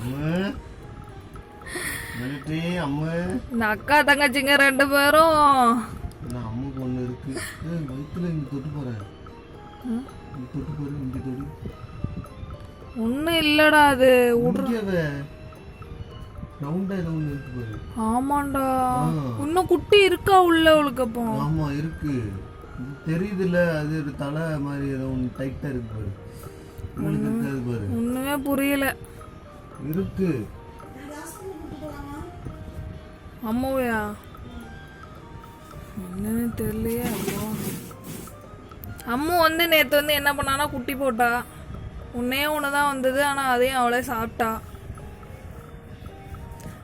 அம்மா. இந்த அக்கா தங்கச்சிங்க ரெண்டு பேரும். அம்முக்கு ஒண்ணு இருக்கு. வயித்துல இங்க தொட்டு இங்க தொட்டு போற இங்க தொடு. ஒன்றும் இல்லடா அது. ஒண்ணு ஆமாண்டா. இன்னும் குட்டி இருக்கா உள்ள அவளுக்கு அப்போ? ஆமா இருக்கு. தெரியுதுல்ல அது ஒரு தலை மாதிரி ஏதோ ஒன்று டைட்டா இருக்கு பாரு. ஒண்ணுமே புரியல. இருக்கு. அம்மாவையா? என்னன்னு தெரியலையே அம்மா. அம்மு வந்து நேற்று வந்து என்ன பண்ணானா குட்டி போட்டா. உன்னே ஒன்று தான் வந்தது ஆனால் அதையும் அவளே சாப்பிட்டா.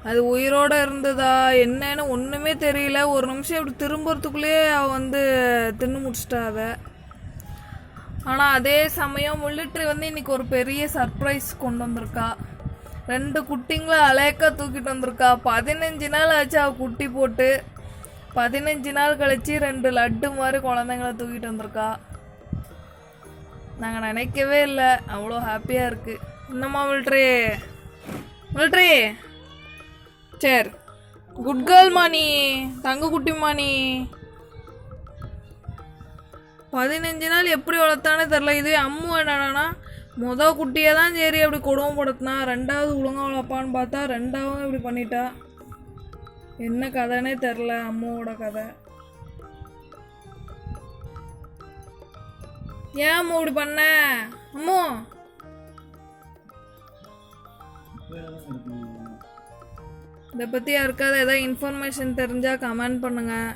அது உயிரோட இருந்ததா என்னன்னு ஒன்றுமே தெரியல. ஒரு நிமிஷம் இப்படி திரும்புறதுக்குள்ளேயே அவள் வந்து தின்னு முடிச்சிட்டா அதை ஆனால் அதே சமயம் முள்ளிட்டு வந்து இன்னைக்கு ஒரு பெரிய சர்ப்ரைஸ் கொண்டு வந்திருக்கா. ரெண்டு குட்டிங்களை அலேக்கா தூக்கிட்டு வந்திருக்கா. பதினஞ்சு நாள் ஆச்சு அவள் குட்டி போட்டு. பதினஞ்சு நாள் கழிச்சு ரெண்டு லட்டு மாதிரி குழந்தைங்கள தூக்கிட்டு வந்திருக்கா. நாங்கள் நினைக்கவே இல்லை. அவ்வளோ ஹாப்பியாக இருக்குது என்னம்மா மிலிட்ரி? மிலிட்ரி? சரி. குட் கேர்ள் மாணி. தங்க குட்டி மாணி. பதினஞ்சு நாள் எப்படி வளர்த்தானே தெரில இதுவே அம்மு என்னடானா மொதல் குட்டியை தான் சரி அப்படி கொடுமைப்படுத்தினா ரெண்டாவது ஒழுங்கா வளர்ப்பான்னு பார்த்தா ரெண்டாவும் இப்படி பண்ணிட்டா. என்ன கதைனே தெரில அம்மாவோட கதை. ஏன் அம்மா இப்படி பண்ண? அம்மா. இதை பற்றி யாருக்காவது ஏதாவது இன்ஃபர்மேஷன் தெரிஞ்சால் கமெண்ட் பண்ணுங்கள்